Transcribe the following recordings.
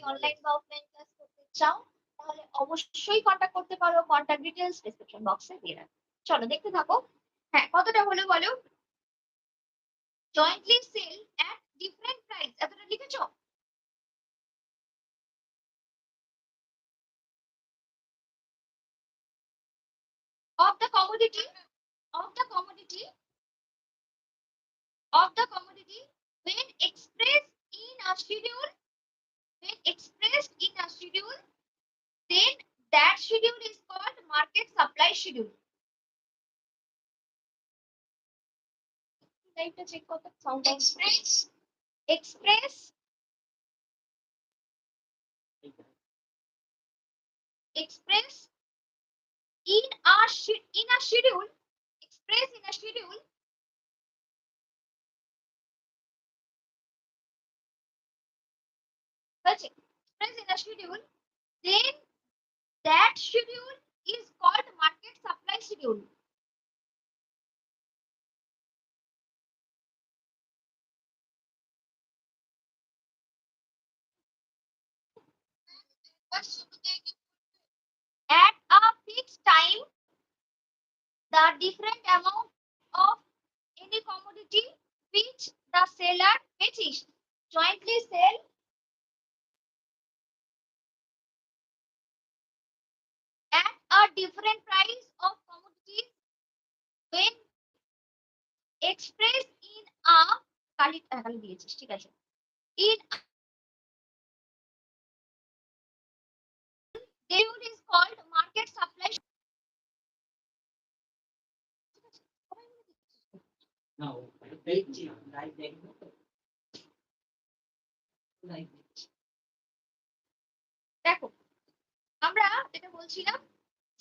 যদি অনলাইন বা offline class করতে চাও, তাহলে অবশ্যই কন্ট্যাক্ট করতে পারো কন্ট্যাক্ট ডিটেলস ডেসক্রিপশন বক্সে দিয়ে রাখো। চলো, দেখতে থাকো। হ্যাঁ কতটা হলো বলো? Jointly sell at different price এতটা লিখেছো? Of the commodity, of the commodity, of the commodity when expressed in a schedule when expressed in a schedule, then that schedule is called market supply schedule. Express, express, express in a in a schedule, express in a schedule It. express in a schedule then that schedule is called market supply schedule at a fixed time the different amount of any commodity which the seller fetches jointly sell a different price of commodities when expressed in a কালি আহ, কালি দিয়েছিস ঠিক আছে in schedule is called market supply No, দেখছি live দেখবো তো live দেখছি দেখো আমরা যেটা বলছিলাম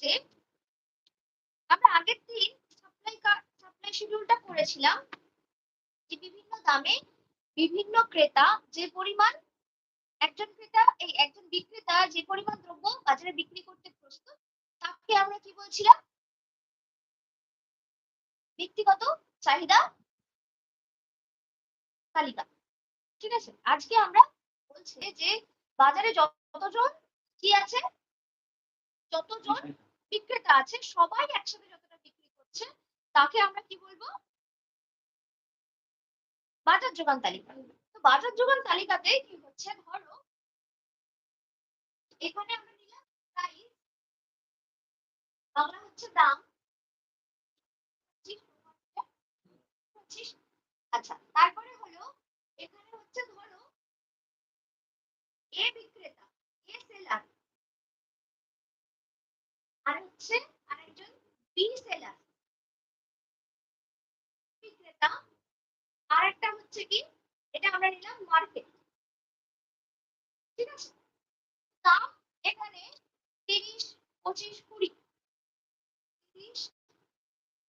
যে আমরা আগের দিন সাপ্লাই সাপ্লাই শিডিউলটা করেছিলাম যে বিভিন্ন দামে বিভিন্ন ক্রেতা যে পরিমাণ একজন ক্রেতা, এই একজন বিক্রেতা যে পরিমাণ দ্রব্য বাজারে বিক্রি করতে প্রস্তুত, তাকে আমরা কি বলছিলাম? ব্যক্তিগত চাহিদা তালিকা। ঠিক আছে? আজকে আমরা বলছি যে বাজারে যতজন কি আছে, যতজন বিক্রেতা আছে, সবাই একসাথে যতটা বিক্রি করছে, তাকে আমরা কি বলব? বাজার যোগান তালিকা। তো বাজার যোগান তালিকাতে কি হচ্ছে? ধরো, এখানে আমরা নিলাম প্রাইস বাংলা হচ্ছে দাম আচ্ছা তারপরে হলো, এখানে হচ্ছে ধরো এ সেলার আর আরেকজন বি বিক্রেতা। আর হচ্ছে কি? এটা আমরা নিলাম মার্কেট ঠিক আছে? দাম এখানে তিরিশ, পঁচিশ, কুড়ি। তিরিশ,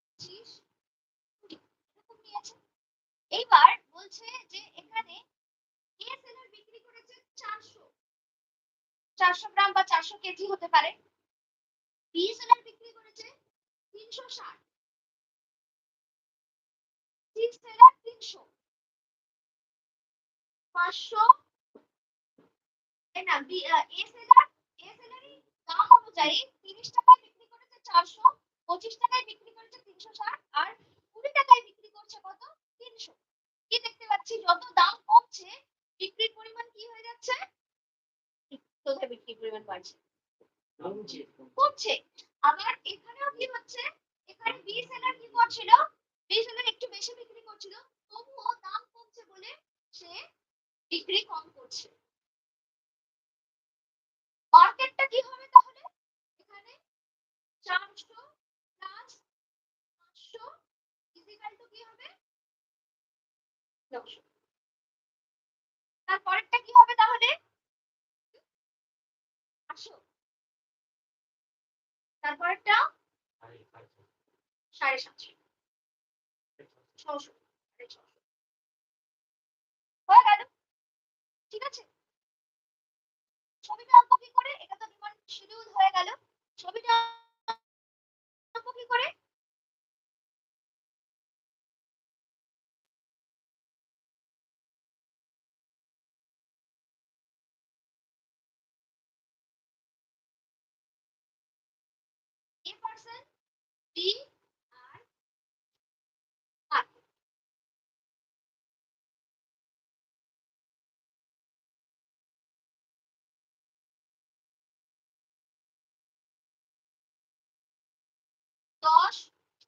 পঁচিশ, কুড়ি। এরকম নিয়েছে। এইবার বলছে যে এখানে এ সেলার বিক্রি করেছে চারশো। চারশো গ্রাম বা চারশো কেজি হতে পারে। বি সেলার বিক্রি করেছে তিনশো ষাট। সি সেলার তিনশো। পাঁচশো। না বি এ সেলার এ সেলারই দাম অনুযায়ী তিরিশ টাকায় বিক্রি করেছে চারশো, পঁচিশ টাকায় বিক্রি করেছে তিনশো ষাট, আর কুড়ি টাকায় বিক্রি করছে কত? তিনশো। কি দেখতে পাচ্ছি? যত দাম কমছে, বিক্রির পরিমাণ কি হয়ে যাচ্ছে? বিক্রির পরিমাণ বাড়ছে। কমছে আবার এখানেও কি হচ্ছে? এখানে বি সেলার কি করছিল? বি সেলার একটু বেশি বিক্রি করছিল, তবুও দাম কমছে বলে সে বিক্রি কম করছে। মার্কেটটা কি হবে তাহলে? এখানে চারশো প্লাস পাঁচশো ইজিক্যাল টু কি হবে? নশো। তারপরেরটা কি হবে তাহলে আটশো তারপরেরটা সাড়ে সাতশো। ছশো হয়ে গেল। ঠিক আছে? ছবিটা আঁকবো কি করে? এটা তো ডিমান্ড শিডিউল হয়ে গেল। ছবিটা আঁকবো কি করে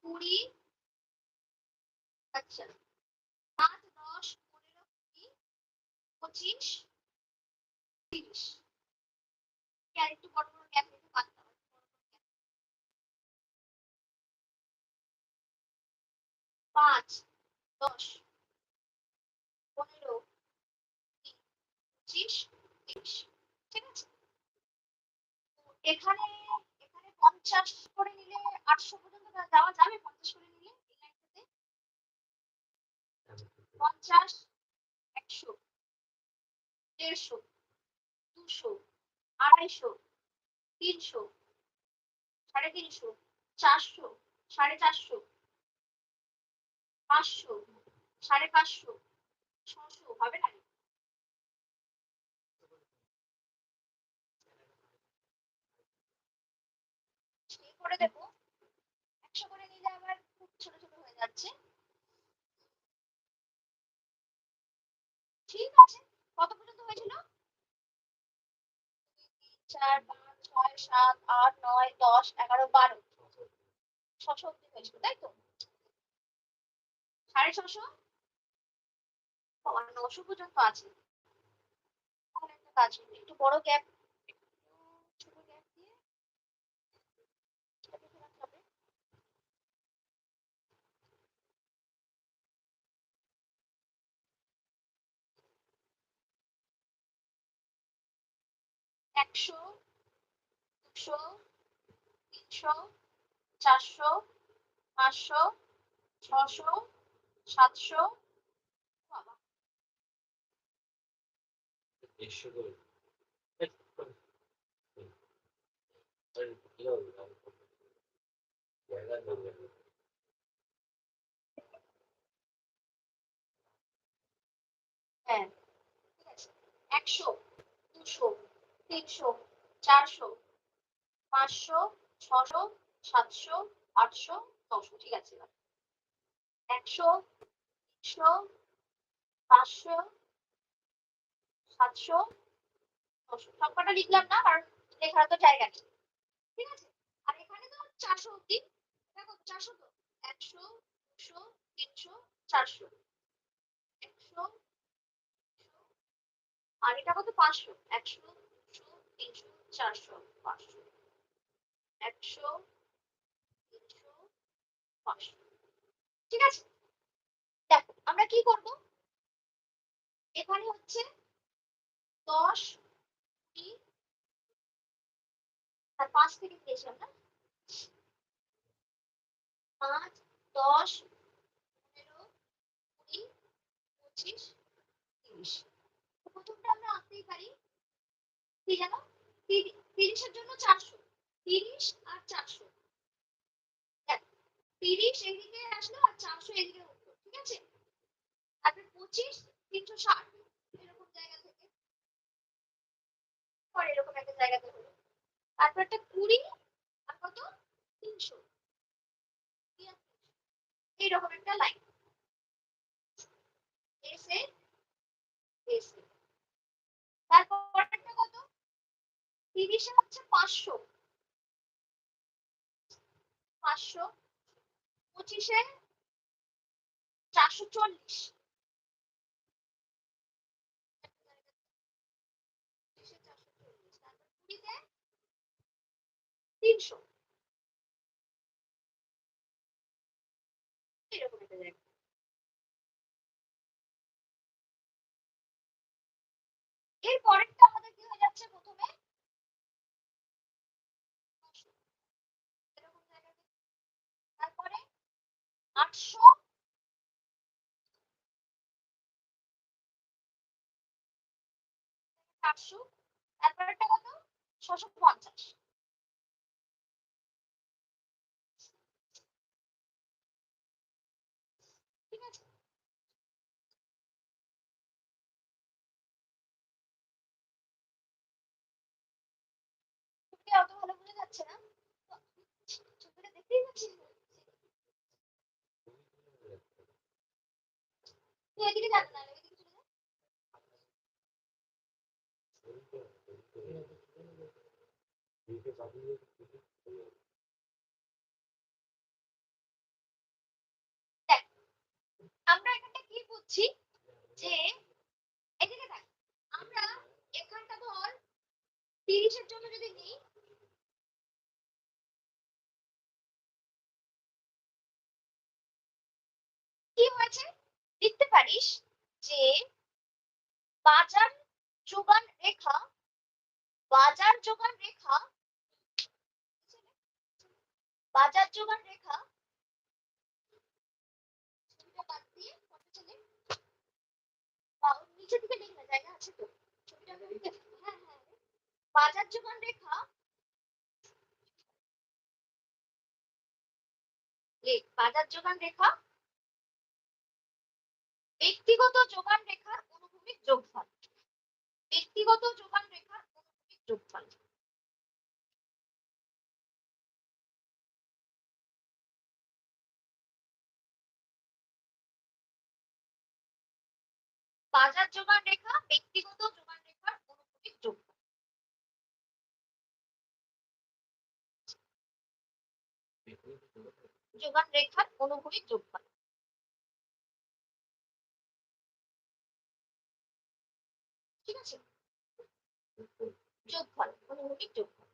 কুড়ি আচ্ছা পাঁচ, দশ, পনেরো, কুড়ি, পঁচিশ, তিরিশ। আর একটু বড় বড় গ্যাপ দিতে পারতাম পাঁচ, দশ, পনেরো পঁচিশ, তিরিশ। ঠিক আছে? এখানে পঞ্চাশ করে নিলে আটশো পর্যন্ত যাওয়া যাবে পঞ্চাশ করে নিলে? এই লাইনটাতে পঞ্চাশ, একশো, দেড়শো, দুশো, আড়াইশো, তিনশো, সাড়ে তিনশো, চারশো, সাড়ে চারশো, পাঁচশো, সাড়ে পাঁচশো, ছশো, হবে না সে করে দেবো। একশো করে নিলে আবার খুব ছোট ছোট হয়ে যাচ্ছে। ঠিক আছে। কত পর্যন্ত হয়েছিল? চার, পাঁচ, ছয়, সাত, আট, নয়, দশ, এগারো, বারো। ছশো অব্দি হয়েছিল, তাই তো? সাড়ে ছশো? নশো পর্যন্ত আছে। একটা কাজ একটু বড় গ্যাপ ছোট গ্যাপ দিয়ে এটা দেখে রাখতে হবে। একশো দুশো তিনশো চারশো পাঁচশো ছশো সাতশো। হ্যাঁ একশো দুশো তিনশো, চারশো, পাঁচশো, ছশো, সাতশো, আটশো, নশো, ঠিক আছে। একশো, তিনশো, পাঁচশো, সাতশো, নশো। সবকটা লিখলাম না, কারণ লেখার তো জায়গা নেই। ঠিক আছে? আর এখানে তো চারশো অব্দি দেখো, চারশো তো। একশো, দুশো, তিনশো, চারশো। একশো আর এটা কত? পাঁচশো। একশো তিনশো, চারশো, পাঁচশো, একশো তিনশো পাঁচশো। ঠিক আছে? দেখো, আমরা কি করব? এখানে হচ্ছে দশ, কুড়ি, আর পাঁচ থেকে দিয়েছিলাম না পাঁচ, দশ, পনেরো, কুড়ি, পঁচিশ, তিরিশ। প্রথমটা আমরা আঁকতেই পারি। কি জানো তিরিশের জন্য চারশো। তিরিশ আর চারশো। তিরিশ এদিকে আসলো আর চারশো এদিকে উঠল, ঠিক আছে? তারপরে পঁচিশ, তিনশো ষাট, এরকম জায়গা থেকে। পরে এরকম একটা জায়গাতে হলো। তারপর একটা কুড়ি আর কত? তিনশো। এইরকম একটা লাইন এসে এসে। তারপর তিরিশে হচ্ছে পাঁচশো। পাঁচশো পঁচিশে চারশো চল্লিশ। তিনশো। এরকম একটা এর পরেরটা আমাদের কি হয়ে যাচ্ছে প্রথমে নশো। এরকম জায়গাতে তারপরে আটশো? আটশো? তারপরে একটা কত? ছশো পঞ্চাশ। ঠিক আছে। অত ভালো বোঝা যাচ্ছে না। যে এদিকে আমরা এখানটা ধর তিরিশের জন্য যদি নিই কি হয়েছে? লিখতে পারিস যে বাজার যোগান রেখা, বাজার যোগান রেখা, বাজার যোগান রেখা, নিচের দিকে লিখ জায়গা আছে তো। হ্যাঁ হ্যাঁ বাজার যোগান রেখা বাজার যোগান রেখা ব্যক্তিগত যোগান রেখার অনুভূমিক যোগফল। ব্যক্তিগত যোগান রেখার অনুভূমিক যোগফল। বাজার যোগান রেখা, ব্যক্তিগত যোগান রেখার অনুভূমিক যোগফল। যোগান রেখার অনুভূমিক যোগফল। যোগফল অনুভূমিক যোগফল।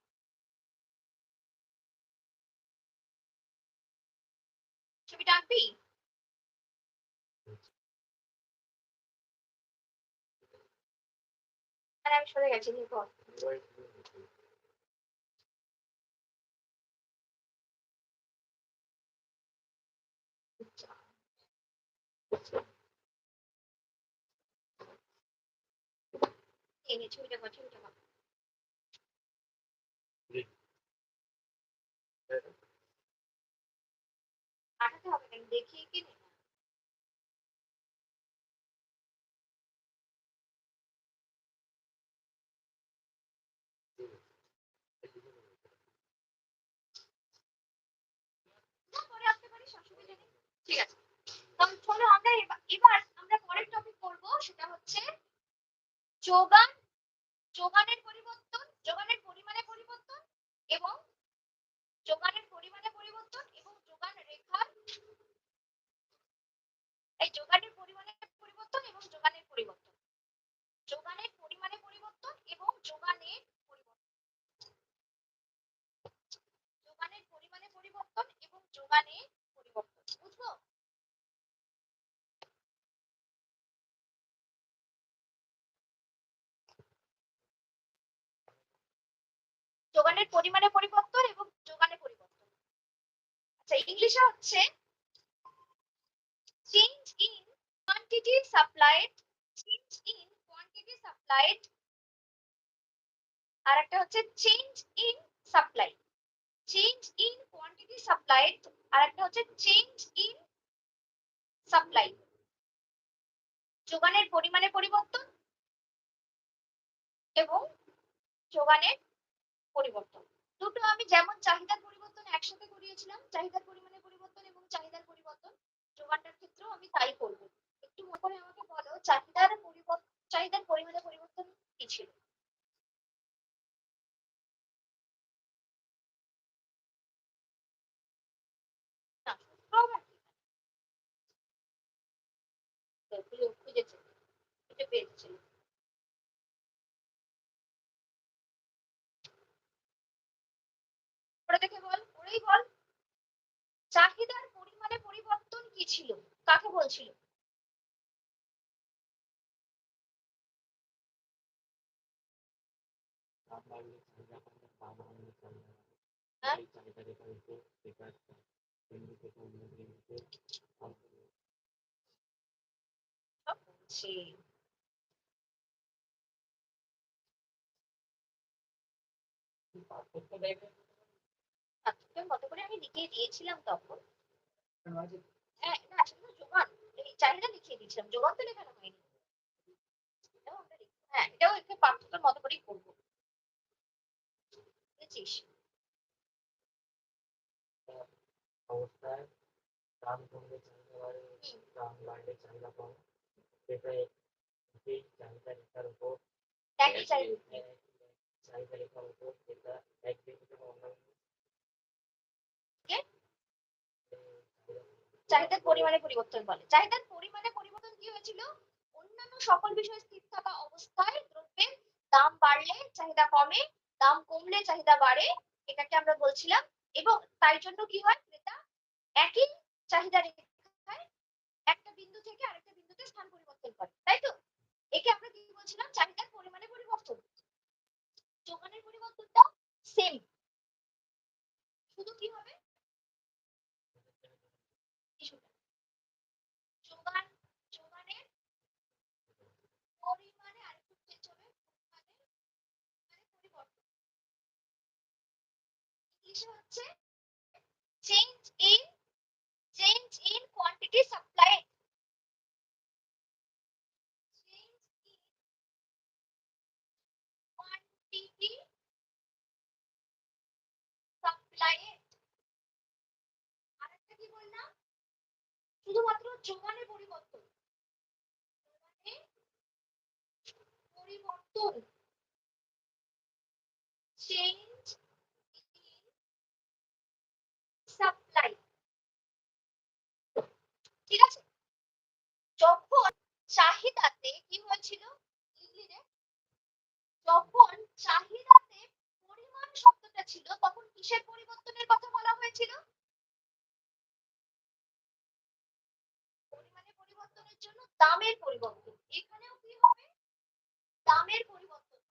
ছবিটা আঁকবি আরে আমি সরে গেছি নিয়ে কর ছবিটা ছবিটা কর পাঠাতে হবে না দেখিয়ে কি নে না পরে আসতে পারিস অসুবিধা নেই ঠিক আছে। তো চলো আমরা এবার আমরা পরের টপিক করব, সেটা হচ্ছে যোগান, যোগানের পরিবর্তন, যোগানের পরিমাণে পরিবর্তন এবং যোগানের পরিমাণে পরিবর্তন এবং যোগান রেখার, এই যোগানের পরিমাণে পরিবর্তন এবং যোগানের পরিবর্তন যোগানের পরিমাণে পরিবর্তন এবং যোগানের পরিবর্তন যোগানের পরিমাণে পরিবর্তন এবং যোগানের পরিবর্তন বুঝলো যোগানের পরিমাণে পরিবর্তন এবং যোগানে পরিবর্তন। আচ্ছা ইংলিশে হচ্ছে change in quantity supplied change in quantity supplied আর একটা হচ্ছে change in supply change in quantity supplied আর একটা হচ্ছে চেঞ্জ ইন সাপ্লাই যোগানের পরিমাণে পরিবর্তন এবং যোগানের পরিবর্তন। দুটো আমি যেমন চাহিদার পরিবর্তন একসাথে করিয়েছিলাম, চাহিদার পরিমাণে পরিবর্তন এবং চাহিদার পরিবর্তন যোগানটার ক্ষেত্রেও আমি তাই করব। একটু মনে করে আমাকে বলো, চাহিদার পরিবর্তন চাহিদার পরিমাণে পরিবর্তন কি ছিল? খুঁজেছে? খুঁজে পেয়েছে। দেখে বল পড়েই বল চাহিদার পরিমাণে পরিবর্তন কি ছিল কাকে বলছিল। হ্যাঁ? ছাত্রদের মতো করে আমি লিখে দিয়েছিলাম তখন? হ্যাঁ না সেটা যোগান চাহিদা লিখিয়ে দিয়েছিলাম। যোগান তো লেখানো হয়নি। এটাও আমরা লিখব। হ্যাঁ এটাও একটু পার্থক্যের মতো করেই করব। বুঝেছিস? অবস্থায় দাম কমলে চাহিদা বাড়ে দাম বাড়লে চাহিদা কমে। সেটা এই চাহিদা রেখার উপর চাহিদা। চাহিদা রেখার উপর সেটা এক থেকে অন্য বিন্দু কে? এই চাহিদা চাহিদার পরিমাণে পরিবর্তন বলে। চাহিদার পরিমাণে পরিবর্তন কি হয়েছিল? অন্যান্য সকল বিষয় স্থির থাকা অবস্থায় দ্রব্যের দাম বাড়লে চাহিদা কমে, দাম কমলে চাহিদা বাড়ে, এটাকে আমরা বলছিলাম। এবং তাই জন্য কি হয় ক্রেতা? একই চাহিদা রেখায় একটা বিন্দু থেকে আরেকটা বিন্দুতে স্থান পরিবর্তন করে, তাই তো? একে আমরা কি বলছিলাম? চাহিদার পরিমাণে পরিবর্তন। যোগানের পরিবর্তনটা সেম শুধু কি হবে কিছুটা যোগান যোগানের পরিমাণে আরেকটু চেঞ্জ হবে পরিমাণে মানে পরিবর্তন ইংলিশে হচ্ছে change in change in quantity supply change in quantity supply আরেকটা কি বললাম? শুধুমাত্র যোগানের পরিবর্তন। যোগানের পরিবর্তন। চেঞ্জ ইন সাপ্লাই ঠিক আছে যখন চাহিদাতে কি হয়েছিল? যখন চাহিদাতে পরিমাণ শব্দটা ছিল, তখন কিসের পরিবর্তনের কথা বলা হয়েছিল? পরিমাণে পরিবর্তনের জন্য দামের পরিবর্তন। এখানেও কি হবে? দামের পরিবর্তন।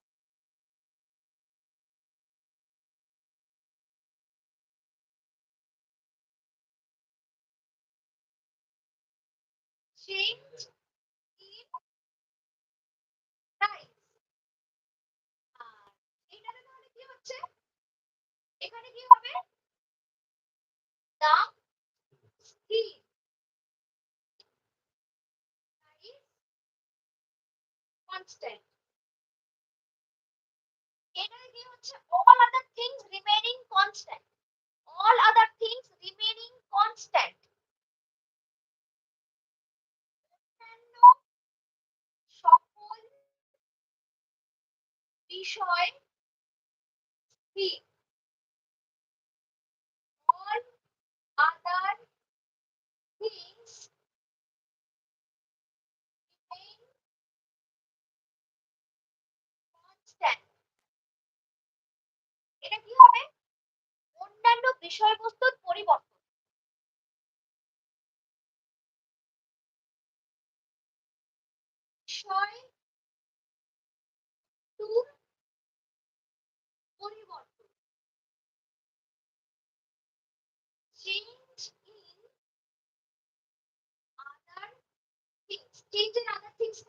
Change in price আর এইটাতে তাহলে কি হচ্ছে এখানে কি হবে দাম স্থির price constant এখানে কি হচ্ছে all other things remaining constant all other things remaining constant অন্যান্য সকল বিষয় স্থির all other things remain constant এটা কি হবে অন্যান্য বিষয়বস্তুর পরিবর্তন। বিষয় পরিবর্তন।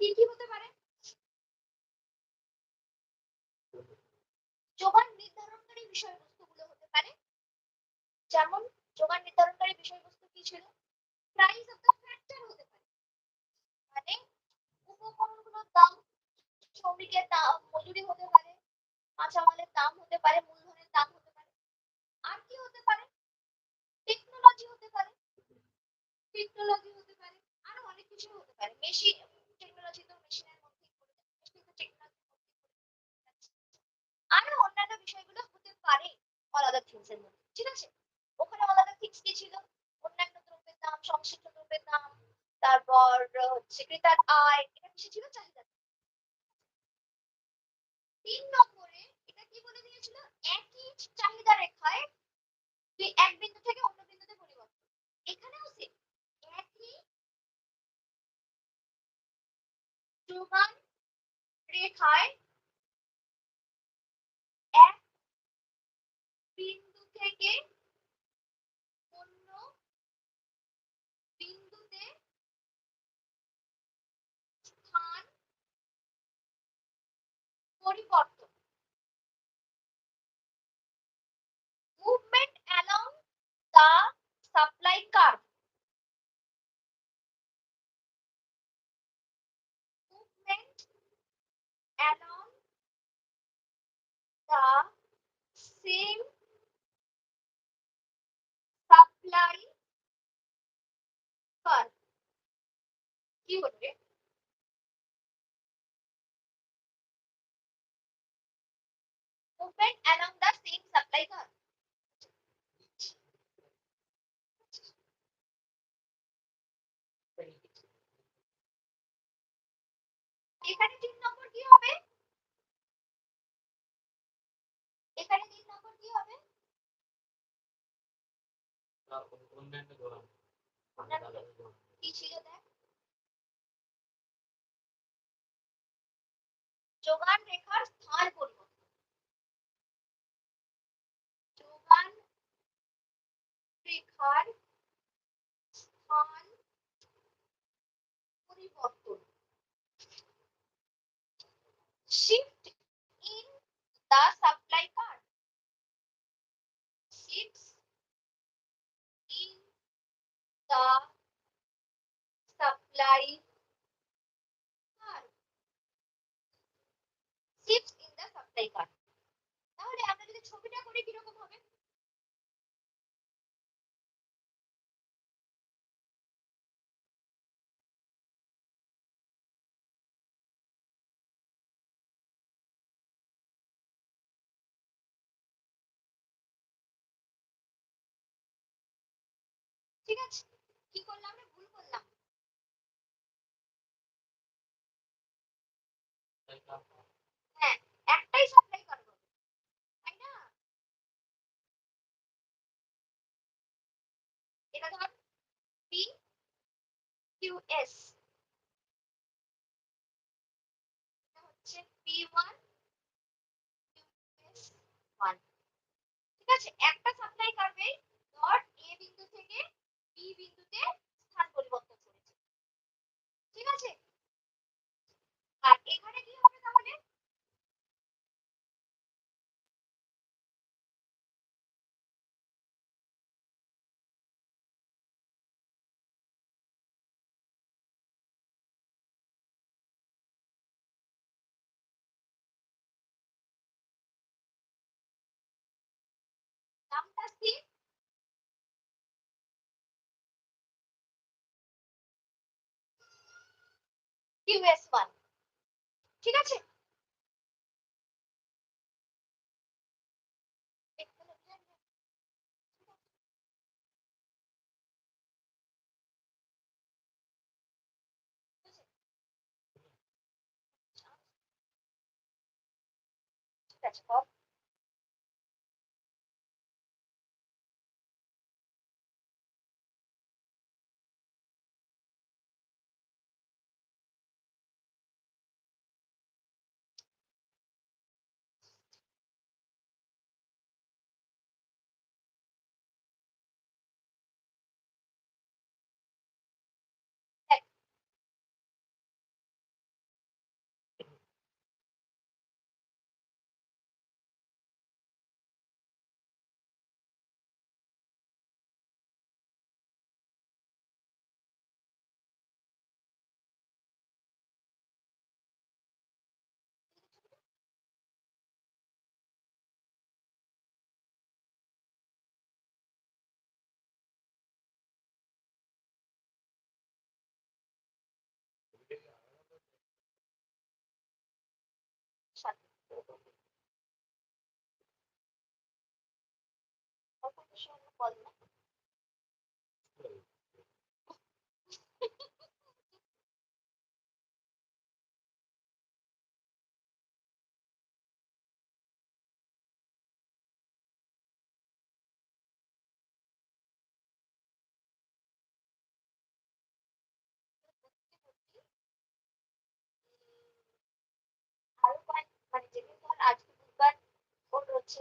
কি হতে পারে? যোগান নির্ধারণকারী পারে যেমন যোগান নির্ধারণকারী বিষয়বস্তু কি ছিল? প্রাইস অফ দ্য ফ্যাক্টর হতে পারে। মানে উপকরণগুলোর দাম, শ্রমিকের দাম, মজুরি হতে পারে, কাঁচামালের দাম হতে পারে, মূলধনের দাম হতে পারে। আর কি হতে পারে? টেকনোলজি হতে পারে। টেকনোলজি হতে পারে। আরও অনেক কিছু হতে পারে। মেশিন টেকনোলজি তো মেশিনের মধ্যেই পড়ে আরও অন্যান্য বিষয়গুলো হতে পারে। আদার থিংস এর মধ্যে। ঠিক আছে? থিংস কি ছিল অন্যান্য দ্রব্যের দাম, সংশ্লিষ্ট দ্রব্যের দাম, তারপর হচ্ছে ক্রেতার আয়, এটা কিসে ছিল চাহিদা। তিন নম্বরে এটা কি বলে দিয়েছিল? একই চাহিদা রেখায় তুই এক বিন্দু থেকে অন্য বিন্দুতে পরিবর্তন। এখানেও সেম একই যোগান রেখায় এক বিন্দু থেকে অন্য বিন্দুতে স্থান পরিবর্তন movement along the supply curve movement along the same supply curve কি হলো রে movement along the same supply curve. এখানে তিন নম্বর কি হবে তার অন্যান্য ধরন অন্যান্য কি ছিল দেখ যোগান রেখার স্থান পরিবর্তন যোগান রেখার স্থান পরিবর্তন shift in the supply card shifts in the supply card shifts in the supply card ঠিক আছে কি করলাম আমরা ভুল করলাম হ্যাঁ একটাই সাপ্লাই করব তাই না এটা ধর পি কিউ এস এটা হচ্ছে পি ওয়ান এস ওয়ান ঠিক আছে একটা সাপ্লাই করবে ডট এ বিন্দু থেকে বিন্দুতে স্থান পরিবর্তন করেছে। ঠিক আছে? আর এখানে কি হবে তাহলে নামটা সি কিউএস ওয়ান ঠিক আছে? ঠিক আছে অল্প সময় বল না আরও কয়েক মানে যেদিন ধর আজকে বুধবার ওর হচ্ছে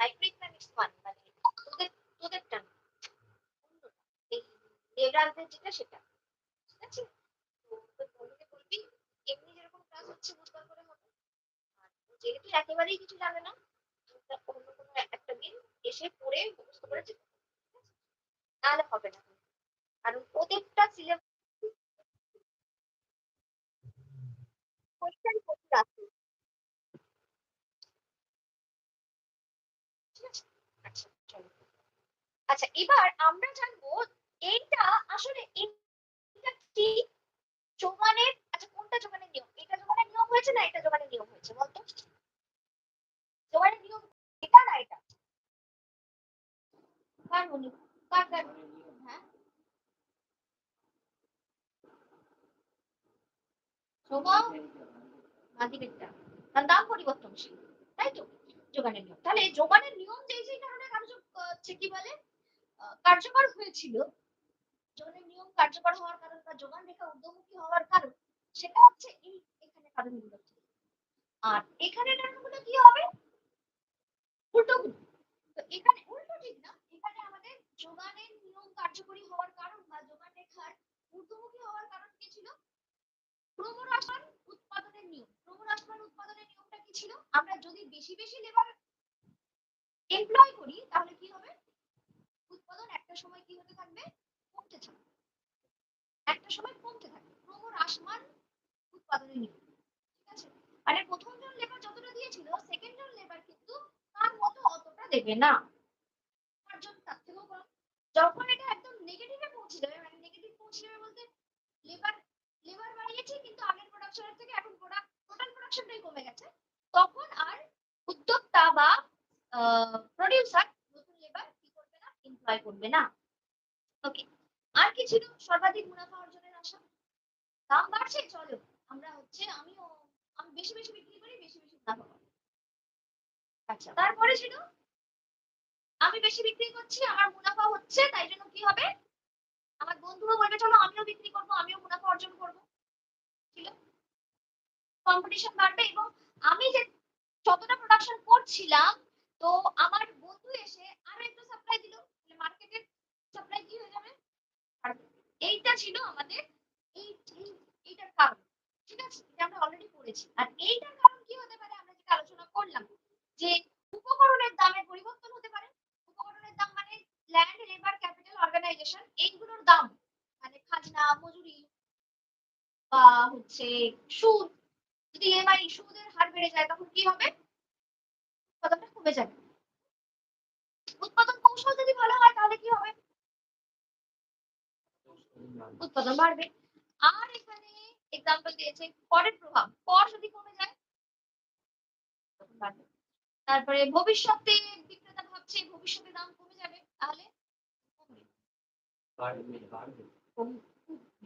মাইক্রো ইকোনমিক্স ওয়ান মানে তোদের তোদেরটা না অন্যটা। এই দেবরাজদের যেটা সেটা। ঠিক আছে? তো বলবি, এমনি যেরকম হচ্ছে বুধবার করে হবে যেহেতু একেবারেই কিছু জানে না অন্য কোনো একটা দিন এসে পড়ে মুখস্থ করে যেতে নাহলে হবে না। কারণ ওদেরটা সিলেবাস? আচ্ছা আচ্ছা এবার আমরা জানব এইটা আসলে কি? আচ্ছা কোনটা যোগানের নিয়ম? এটা নিয়ম হয়েছে না এটা নিয়ম হয়েছে বলতো? নিয়ম এটা না এটা? কার মনে কার কার হ্যাঁ? দাম পরিবর্তনশীল, তাই তো? নিয়ম। তাহলে নিয়ম যেই কি বলে? কার্যকর হয়েছিল যোগানের নিয়ম কার্যকর হওয়ার কারণ বা যোগান রেখা ঊর্ধ্বমুখী হওয়ার কারণ, সেটা হচ্ছে এই এখানে কারণগুলো আর এখানে কারণগুলো কি হবে? তো এখানে উল্টো ঠিক না, এখানে আমাদের যোগানের নিয়ম কার্যকরী হওয়ার কারণ বা যোগান রেখার হওয়ার কারণ কি ছিল? উৎপাদনের নিয়ম। ক্রমহ্রাসমান উৎপাদনের নিয়মটা কি ছিল? আমরা যদি বেশি বেশি লেবার এমপ্লয় করি, তাহলে কি হবে? উৎপাদন একটা সময় কি হতে থাকবে? কমতে থাকবে একটা সময় কমতে থাকবে ক্রমহ্রাসমান উৎপাদনের নিয়ম ঠিক আছে? মানে প্রথম জন লেবার যতটা দিয়েছিল সেকেন্ড জন লেবার কিন্তু তার মতো অতটা দেবে না। উপার্জন তার থেকেও কম। যখন এটা একদম নেগেটিভে পৌঁছে যাবে মানে নেগেটিভ পৌঁছে যাবে বলতে লেবার লেবার বাড়িয়েছে কিন্তু আগের প্রোডাকশনের থেকে এখন প্রোডাক্ট টোটাল প্রোডাকশনটাই কমে গেছে। তখন আর উদ্যোক্তা বা প্রডিউসার নতুন লেবার কি করবে না এমপ্লয় করবে না। আর কি ছিল? সর্বাধিক মুনাফা অর্জনের আশা? দাম বাড়ছে চলো। আমরা হচ্ছে আমিও আমি বেশি বেশি বিক্রি করি বেশি বেশি মুনাফা আচ্ছা। তারপরে ছিল আমি বেশি বিক্রি করছি আমার মুনাফা হচ্ছে তাই জন্য কি হবে? আমার বন্ধুও বলবে চলো আমিও বিক্রি করব আমিও মুনাফা অর্জন করব। ছিল কম্পিটিশন বাড়বে এবং আমি যে যতটা প্রোডাকশন করছিলাম তো আমার বন্ধু এসে আরও একটু সাপ্লাই দিল। মার্কেটের সাপ্লাই কি হয়ে যাবে। এইটা ছিল আমাদের এই, এই- এইটার কারণ। ঠিক আছে? এটা আমরা অলরেডি পড়েছি। আর এইটার কারণ কি হতে পারে? আমরা যেটা আলোচনা করলাম, যে উপকরণের দামের পরিবর্তন হতে পারে। উপকরণের দাম মানে ল্যান্ড লেবার ক্যাপিটাল অর্গানাইজেশন এইগুলোর দাম। মানে খাজনা, মজুরি, বা হচ্ছে সুদ। যদি এমআই সুদের হার বেড়ে যায়, তখন কি হবে? উৎপাদনটা কমে যাবে। উৎপাদন কৌশল যদি ভালো হয়, তাহলে কি হবে? উৎপাদন বাড়বে। আর এখানে এক্সাম্পল দিয়েছে করের প্রভাব। কর যদি কমে যায় বাড়বে। তারপরে ভবিষ্যতে বিক্রেতা ভাবছে ভবিষ্যতে দাম কমে যাবে তাহলে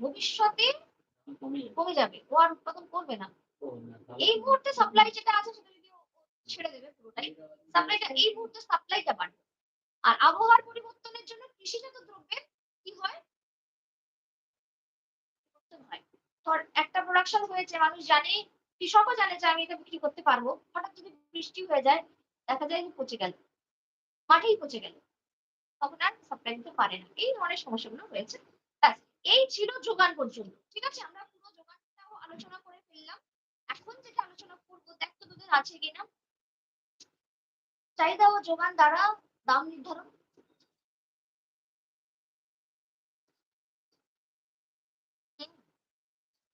ভবিষ্যতে কমে যাবে। ও আর উৎপাদন করবে না। এই মুহূর্তে সাপ্লাই যেটা আছে সেটা যদি ছেড়ে দেবে পুরোটাই সাপ্লাইটা এই মুহূর্তে সাপ্লাইটা বাড়বে। আর আবহাওয়ার পরিবর্তনের জন্য কৃষিজাত দ্রব্যের কি হয় পরিবর্তন হয় ধর একটা প্রোডাকশন হয়েছে, মানুষ জানে, কৃষকও জানে যে আমি এটা বিক্রি করতে পারব। হঠাৎ যদি বৃষ্টি হয়ে যায়, দেখা যায় পচে গেল। মাঠেই পচে গেল। তখন আর সাপ্লাই দিতে পারে না। এই ধরনের সমস্যাগুলো রয়েছে এই ছিল যোগান পর্যন্ত। ঠিক আছে, আমরা পুরো যোগানটাও আলোচনা করে ফেললাম। এখন যেটা আলোচনা করব, দেখ তো তোদের আছে কিনা। চাহিদা ও যোগান দ্বারা দাম নির্ধারণ হুম,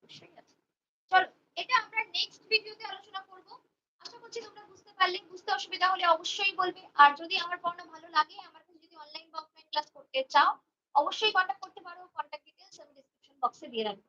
অবশ্যই আছে। চলো এটা আমরা নেক্সট ভিডিওতে আলোচনা করব। আশা করছি তোমরা বুঝতে পারলে। বুঝতে অসুবিধা হলে অবশ্যই বলবে। আর যদি আমার পড়ানো ভালো লাগে, আমার কাছে যদি অনলাইন বা অফলাইন ক্লাস করতে চাও, অবশ্যই কন্ট্যাক্ট করতে পারো। কন্ট্যাক্ট ডিটেলস আমি ডিসক্রিপশন বক্সে দিয়ে রাখব।